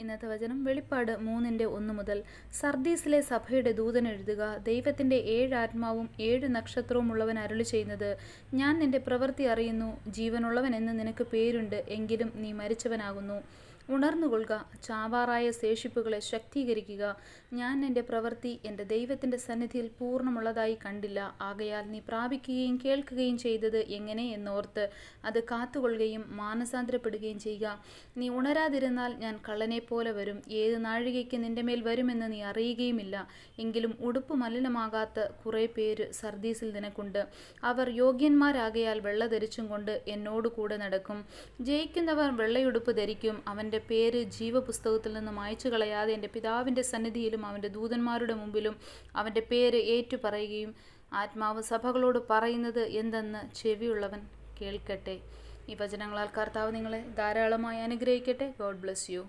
ഇന്നത്തെ വചനം വെളിപ്പാട് മൂന്നിന്റെ ഒന്ന് മുതൽ. സർദീസിലെ സഭയുടെ ദൂതൻ എഴുതുക ദൈവത്തിന്റെ ഏഴ് ആത്മാവും ഏഴ് നക്ഷത്രവും ഉള്ളവൻ അരുളി ചെയ്യുന്നത്. ഞാൻ നിന്റെ പ്രവൃത്തി അറിയുന്നു. ജീവനുള്ളവൻ എന്ന് നിനക്ക് പേരുണ്ട്. എങ്കിലും നീ മരിച്ചവനാകുന്നു. ഉണർന്നുകൊള്ളുക. ചാവാറായ ശേഷിപ്പുകളെ ശക്തീകരിക്കുക. ഞാൻ എന്റെ പ്രവൃത്തി എന്റെ ദൈവത്തിന്റെ സന്നിധിയിൽ പൂർണമുള്ളതായി കണ്ടില്ല. ആകയാൽ നീ പ്രാപിക്കുകയും കേൾക്കുകയും ചെയ്തത് എങ്ങനെ എന്നോർത്ത് അത് കാത്തുകൊള്ളുകയും മാനസാന്തരപ്പെടുകയും ചെയ്യുക. നീ ഉണരാതിരുന്നാൽ ഞാൻ കള്ളനെ പോലെ വരും. ഏത് നാഴികയ്ക്ക് നിന്റെ മേൽ വരുമെന്ന് നീ അറിയുകയുമില്ല. എങ്കിലും ഉടുപ്പ് മലിനമാകാത്ത കുറേ പേര് സർദീസിൽ നിനക്കുണ്ട്. അവർ യോഗ്യന്മാരാകയാൽ വെള്ള ധരിച്ചും കൊണ്ട് എന്നോട് കൂടെ നടക്കും. ജയിക്കുന്നവർ വെള്ളയുടുപ്പ് ധരിക്കും. അവന്റെ പേര് ജീവപുസ്തകത്തിൽ നിന്ന് മായച്ചു കളയാതെ എന്റെ പിതാവിന്റെ സന്നിധിയിലും അവന്റെ ദൂതന്മാരുടെ മുമ്പിലും അവന്റെ പേര് ഏറ്റുപറയുകയും ആത്മാവ് സഭകളോട് പറയുന്നത് എന്തെന്ന് ചെവിയുള്ളവൻ കേൾക്കട്ടെ. ഈ വചനങ്ങളാൽ കർത്താവ് നിങ്ങളെ ധാരാളമായി അനുഗ്രഹിക്കട്ടെ. God bless you